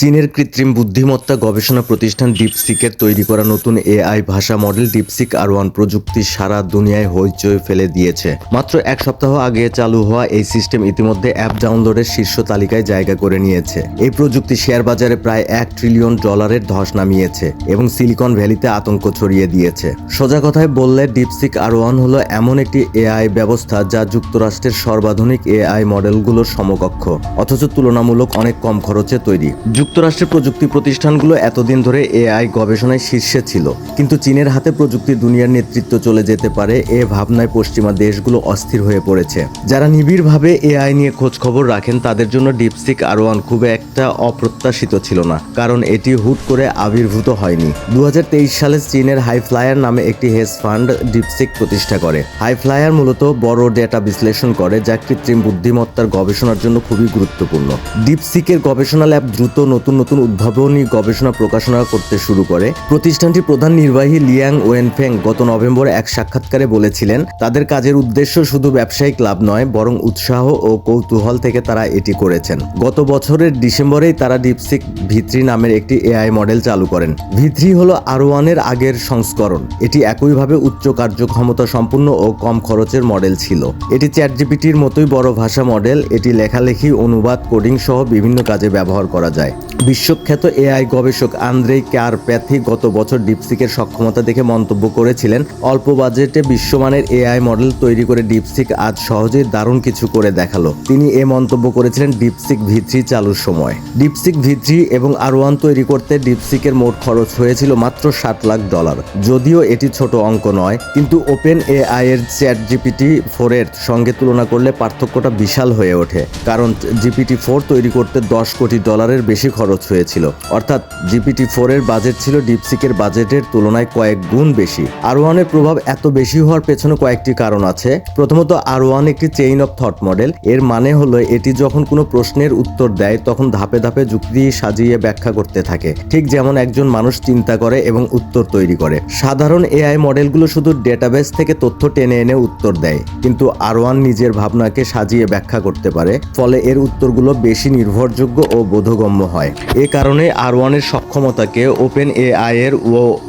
চীনের কৃত্রিম বুদ্ধিমত্তা গবেষণা প্রতিষ্ঠান ডিপসিকের তৈরি করা নতুন এআই ভাষা মডেল ডিপসিক আর ওয়ান প্রযুক্তি সারা দুনিয়ায় হইচই ফেলে দিয়েছে। মাত্র এক সপ্তাহ আগে চালু হওয়া এই সিস্টেম ইতিমধ্যে অ্যাপ ডাউনলোডের শীর্ষ তালিকায় জায়গা করে নিয়েছে। এই প্রযুক্তি শেয়ার বাজারে প্রায় এক ট্রিলিয়ন ডলারের ধস নামিয়েছে এবং সিলিকন ভ্যালিতে আতঙ্ক ছড়িয়ে দিয়েছে। সোজা কথায় বললে ডিপসিক আর ওয়ান হলো এমন একটি এআই ব্যবস্থা যা যুক্তরাষ্ট্রের সর্বাধুনিক এআই মডেলগুলোর সমকক্ষ, অথচ তুলনামূলক অনেক কম খরচে তৈরি। যুক্তরাষ্ট্রের প্রযুক্তি প্রতিষ্ঠানগুলো এতদিন ধরে এআই গবেষণায় শীর্ষে ছিল। কিন্তু চীনের হাতে প্রযুক্তি দুনিয়ার নেতৃত্ব চলে যেতে পারে এ ভাবনায় পশ্চিমা দেশগুলো অস্থির হয়ে পড়েছে। যারা নিবিড়ভাবে এআই নিয়ে খোঁজ খবর রাখেন, তাদের জন্য ডিপসিক আর ওয়ান খুব একটা অপ্রত্যাশিত ছিল না, কারণ এটি হুট করে আবির্ভূত হয়নি। দু হাজার তেইশ সালে চীনের হাই ফ্লায়ার নামে একটি হেজ ফান্ড ডিপসিক প্রতিষ্ঠা করে। হাই ফ্লায়ার মূলত বড় ডেটা বিশ্লেষণ করে, যা কৃত্রিম বুদ্ধিমত্তার গবেষণার জন্য খুবই গুরুত্বপূর্ণ। ডিপসিকের গবেষণা ল্যাব দ্রুত নতুন নতুন উদ্ভাবনী গবেষণা প্রকাশনা করতে শুরু করে। প্রতিষ্ঠানটির প্রধান নির্বাহী লিয়াং ওয়েনফেং গত নভেম্বরে এক সাক্ষাৎকারে বলেছিলেন, তাদের কাজের উদ্দেশ্য শুধু ব্যবসায়িক লাভ নয়, বরং উৎসাহ ও কৌতূহল থেকে তারা এটি করেছেন। গত বছরের ডিসেম্বরেই তারা ডিপসিক ভিত্রি নামের একটি এআই মডেল চালু করেন। ভিত্রি হলো আর ওয়ানের আগের সংস্করণ। এটি একইভাবে উচ্চ কার্যক্ষমতা সম্পূর্ণ ও কম খরচের মডেল ছিল। এটি চ্যাট জিপিটির মতোই বড় ভাষা মডেল। এটি লেখালেখি, অনুবাদ, কোডিং সহ বিভিন্ন কাজে ব্যবহার করা যায়। বিশ্বখ্যাত এআই গবেষক আন্দ্রেই কারপ্যাথি গত বছর ডিপসিকের সক্ষমতা দেখে মন্তব্য করেছিলেন, অল্প বাজেটে বিশ্বমানের এআই মডেল তৈরি করে ডিপসিক আজ সহজেই দারুণ কিছু করে দেখাল। তিনি এ মন্তব্য করেছিলেন ডিপসিক ভিত্রি চালুর সময়। ডিপসিক ভিত্রি এবং আর ওয়ান তৈরি করতে ডিপসিকের মোট খরচ হয়েছিল মাত্র ষাট লাখ ডলার। যদিও এটি ছোট অঙ্ক নয়, কিন্তু ওপেন এআই এর চ্যাট জিপিটি ফোরের সঙ্গে তুলনা করলে পার্থক্যটা বিশাল হয়ে ওঠে। কারণ জিপিটি ফোর তৈরি করতে দশ কোটি ডলারের বেশি খরচ হয়েছিল। অর্থাৎ জিপিটি ফোর এর বাজেট ছিল ডিপসিকের বাজেটের তুলনায় কয়েক গুণ বেশি। আর ওয়ানের প্রভাব এত বেশি হওয়ার পেছনে কয়েকটি কারণ আছে। প্রথমত আর ওয়ান একটি চেইন অফ থট মডেল এর মানে হলো, এটি যখন কোনো প্রশ্নের উত্তর দেয়, তখন ধাপে ধাপে যুক্তি সাজিয়ে ব্যাখ্যা করতে থাকে। ঠিক যেমন একজন মানুষ চিন্তা করে এবং উত্তর তৈরি করে। সাধারণ এআই মডেলগুলো শুধু ডেটাবেস থেকে তথ্য টেনে এনে উত্তর দেয়। কিন্তু আর ওয়ান নিজের ভাবনাকে সাজিয়ে ব্যাখ্যা করতে পারে। ফলে এর উত্তরগুলো বেশি নির্ভরযোগ্য ও বোধগম্য হয়। এ কারণে আর ওয়ানের সক্ষমতাকে ওপেন এআই এর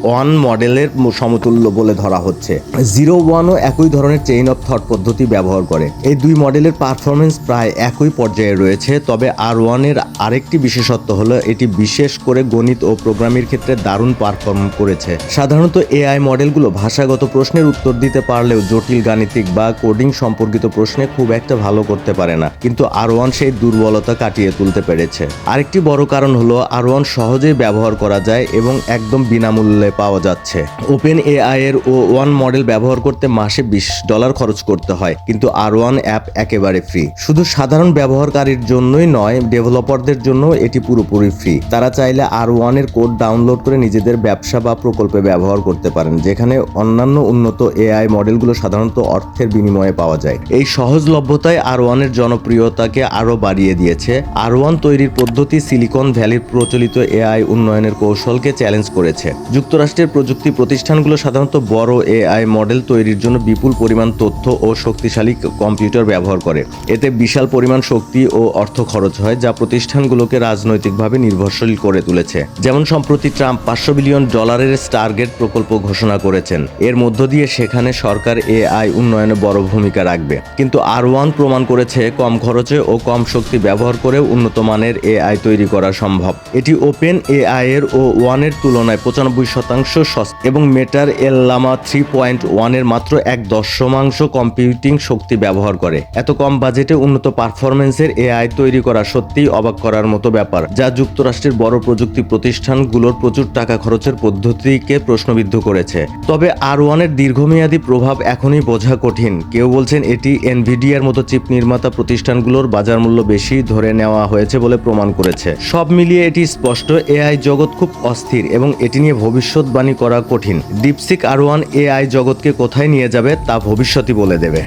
ওয়ান মডেলের সমতুল্য বলে ধরা হচ্ছে। জিরো ওয়ানও একই ধরনের চেইন অফ থট পদ্ধতি ব্যবহার করে। এই দুই মডেলের পারফরমেন্স প্রায় একই পর্যায়ে রয়েছে, তবে আর ওয়ানের আরেকটি বিশেষত্ব হলো এটি বিশেষ করে গণিত ও প্রোগ্রামের ক্ষেত্রে দারুণ পারফর্ম করেছে। সাধারণত এআই মডেলগুলো ভাষাগত প্রশ্নের উত্তর দিতে পারলেও জটিল গাণিতিক বা কোডিং সম্পর্কিত প্রশ্নে খুব একটা ভালো করতে পারে না, কিন্তু আর ওয়ান সেই দুর্বলতা কাটিয়ে তুলতে পেরেছে। আরেকটি বড় কারণ হলো আর ওয়ান সহজেই ব্যবহার করা যায় এবং একদম বিনামূল্যে পাওয়া যাচ্ছে। ওপেন এআই এর ও ওয়ান মডেল ব্যবহার করতে মাসে বিশ ডলার খরচ করতে হয়, কিন্তু আর ওয়ান অ্যাপ একেবারে ফ্রি। শুধু সাধারণ ব্যবহারকারীর জন্যই নয়, ডেভেলপারদের জন্য এটি পুরোপুরি ফ্রি। তারা চাইলে আর ওয়ানের কোড ডাউনলোড করে নিজেদের ব্যবসা বা প্রকল্পে ব্যবহার করতে পারেন, যেখানে অন্যান্য উন্নত এআই মডেলগুলো সাধারণত অর্থের বিনিময়ে পাওয়া যায়। এই সহজলভ্যতায় আর ওয়ানের জনপ্রিয়তাকে আরও বাড়িয়ে দিয়েছে। আর ওয়ান তৈরির পদ্ধতি সিলিকন ভ্যালির প্রচলিত এআই উন্নয়নের কৌশলকে চ্যালেঞ্জ করেছে। যুক্তরাষ্ট্রের প্রযুক্তি প্রতিষ্ঠানগুলো সাধারণত বড় এআই মডেল তৈরির জন্য বিপুল পরিমাণ তথ্য ও শক্তিশালী কম্পিউটার ব্যবহার করে। এতে বিশাল পরিমাণ শক্তি ও অর্থ খরচ হয়, যা প্রতিষ্ঠানগুলোকে রাজনৈতিকভাবে নির্ভরশীল করে তুলেছে। যেমন সম্প্রতি ট্রাম্প পাঁচশো বিলিয়ন ডলারের স্টারগেট প্রকল্প ঘোষণা করেছেন। এর মধ্য দিয়ে সেখানে সরকার এআই উন্নয়নে বড় ভূমিকা রাখবে। কিন্তু আর ওয়ান প্রমাণ করেছে, কম খরচে ও কম শক্তি ব্যবহার করেও উন্নত মানের এআই তৈরি করা সম্ভব। এটি ওপেন এআই এর ও ওয়ানের তুলনায় পঁচানব্বই শতাংশ সস্তা এবং মেটার এল লামা থ্রি পয়েন্ট ওয়ানের মাত্র এক দশমাংশ কম্পিউটিং শক্তি ব্যবহার করে। এত কম বাজেটে উন্নত পারফরমেন্সের এআই তৈরি করা সত্যিই অবাক করার মতো ব্যাপার, যা যুক্তরাষ্ট্রের বড় প্রযুক্তি প্রতিষ্ঠানগুলোর প্রচুর টাকা খরচের পদ্ধতিকে প্রশ্নবিদ্ধ করেছে। তবে আর ওয়ানের দীর্ঘমেয়াদী প্রভাব এখনই বোঝা কঠিন। কেউ বলছেন এটি এনভিডিয়ার মতো চিপ নির্মাতা প্রতিষ্ঠানগুলোর বাজার মূল্য বেশি ধরে নেওয়া হয়েছে বলে প্রমাণ করেছে। সব মিলিয়ে এটি স্পষ্ট, এআই জগৎ খুব অস্থির এবং এটি নিয়ে ভবিষ্যৎবাণী করা কঠিন। ডিপসিক আর ওয়ান এআই জগৎকে কোথায় নিয়ে যাবে তা ভবিষ্যতই বলে দেবে।